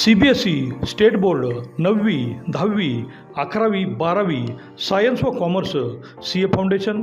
C B S E state board नववी दहावी अकरावी बारावी सायन्स व commerce C A foundation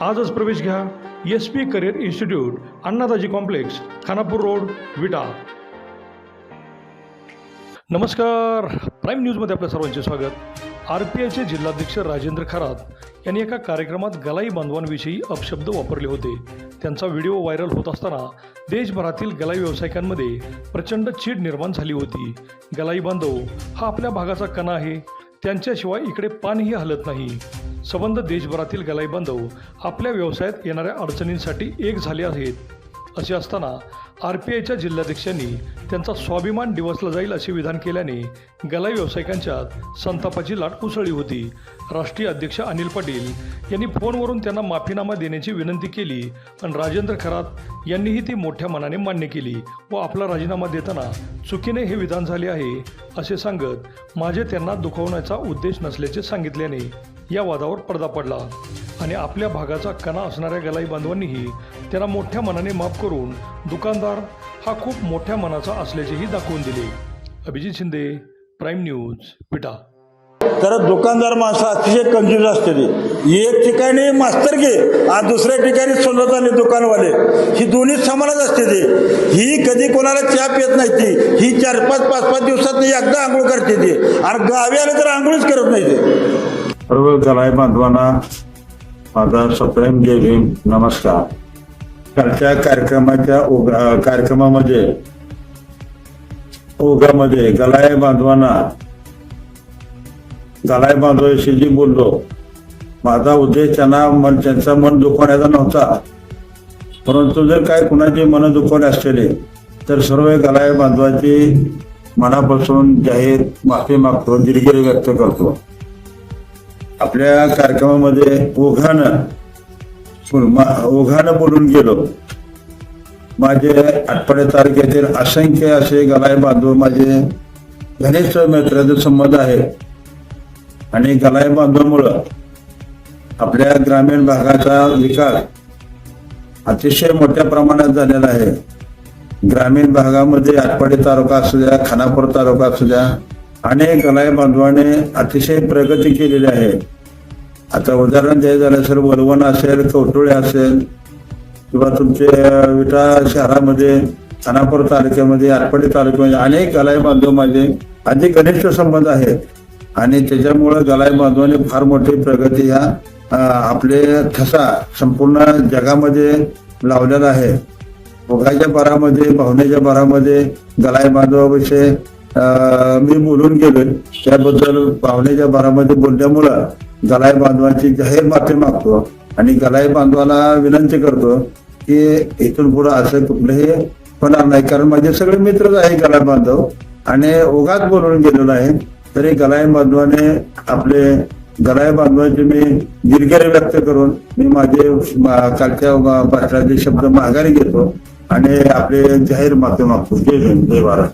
आजच प्रवेश घ्या. S P career institute Annadaji complex Khanapur road Vita. नमस्कार. प्राईम न्यूजमध्ये आपल्या सर्वांचे स्वागत. आर पी आयचे जिल्हाध्यक्ष राजेंद्र खरात यांनी एका कार्यक्रमात गलाई बांधवांविषयी अपशब्द वापरले होते. त्यांचा व्हिडिओ व्हायरल होत असताना देशभरातील गलाई व्यावसायिकांमध्ये प्रचंड चीड निर्माण झाली होती. गलाई बांधव हा आपल्या भागाचा कणा आहे. त्यांच्याशिवाय इकडे पानही हलत नाही. संबंध देशभरातील गलाई बांधव आपल्या व्यवसायात येणाऱ्या अडचणींसाठी एक झाले आहेत. असे असताना आर पी आयच्या जिल्हाध्यक्षांनी त्यांचा स्वाभिमान डिवसला जाईल असे विधान केल्याने गलाई व्यावसायिकांच्यात संतापाची लाट उसळली होती. राष्ट्रीय अध्यक्ष अनिल पाटील यांनी फोनवरून त्यांना माफीनामा देण्याची विनंती केली आणि राजेंद्र खरात यांनीही ती मोठ्या मनाने मान्य केली व आपला राजीनामा देताना चुकीने हे विधान झाले आहे असे सांगत माझे त्यांना दुखवण्याचा उद्देश नसल्याचे सांगितल्याने या वादावर पडदा पडला. आणि आपल्या भागाचा कणा असणाऱ्या गलाई बांधवांनीही त्यांना मोठ्या मनाने माफ करून दुकानदार हा खूप मोठ्या मनाचा असल्याचेही दाखवून दिले. अभिजित शिंदे प्राईम न्यूज पिटा. तर दुकानदार माणसं अतिशय कन्फ्युज असते ते. एक ठिकाणी मास्तर घे आणि दुसऱ्या ठिकाणी सोलत आले दुकानवाले. ही दोन्ही समानच असते ते. ही कधी कोणाला चहा पेत नाही ती. ही चार पाच पाच पाच दिवसात एकदा आंघोळ करते ती. आणि गावी आले तर आंघोळच करत नाही ते. सर्व गलाय बांधवांना माझा सप्रेम जय भीम. नमस्कार. कालच्या कार्यक्रमाच्या ओघा कार्यक्रमामध्ये ओघामध्ये गलाय बांधवांना गलाय बांधवाशी बोललो. माझा उद्देश त्यांना मन त्यांचा मन दुखवण्याचा नव्हता. परंतु जर काय कुणाची मन दुखवले असलेले तर सर्व गलाय बांधवाची मनापासून जाहीर माफी मागतो दिलगिरी व्यक्त करतो. आपल्या कार्यक्रमामध्ये ओघानं मा- ओघानं बोलून गेलो. माझे आठवडे तारखेतील असंख्य असे गलाय बांधव माझे घनिष्ठ मित्राचे संबंध आहे आणि गलाय बांधवामुळं आपल्या ग्रामीण भागाचा विकास अतिशय मोठ्या प्रमाणात झालेला आहे. ग्रामीण भागामध्ये आटपाडी तालुका असू द्या खानापूर तालुका असू द्या अनेक गलाय बांधवाने अतिशय प्रगती केलेली आहे. आता उदाहरण द्यायचं झालं सर वलवण असेल कवटुळे असेल किंवा तुमचे विटा शहरामध्ये खानापूर तालुक्यामध्ये आटपाडी तालुक्यामध्ये अनेक गलाय बांधव माझे अधिक घनिष्ठ संबंध आहेत. आणि त्याच्यामुळं गलाय बांधवाने फार मोठी प्रगती ह्या आपले ठसा संपूर्ण जगामध्ये लावलेला आहे. ओघाच्या बारामध्ये भावनेच्या बारामध्ये गलाय बांधवाविषयी मी बोलून गेलो त्याबद्दल भावनेच्या बारामध्ये बोलल्यामुळं गलाय बांधवांची जाहीर माफी मागतो आणि गलाय बांधवाला विनंती करतो की इथून पुढं असं कुठलंही होणार नाही. कारण माझे सगळे मित्रच आहे गलाय बांधव आणि ओघात बोलून गेलेलो आहे. तरी गलाय बांधवाने आपले गलाय बांधवांचे मी दिलगिरी व्यक्त करून मी माझे कालच्या भाषणाचे शब्द माघारी घेतो आणि आपले जाहीर माफी मागतो जय भीम जय भारत.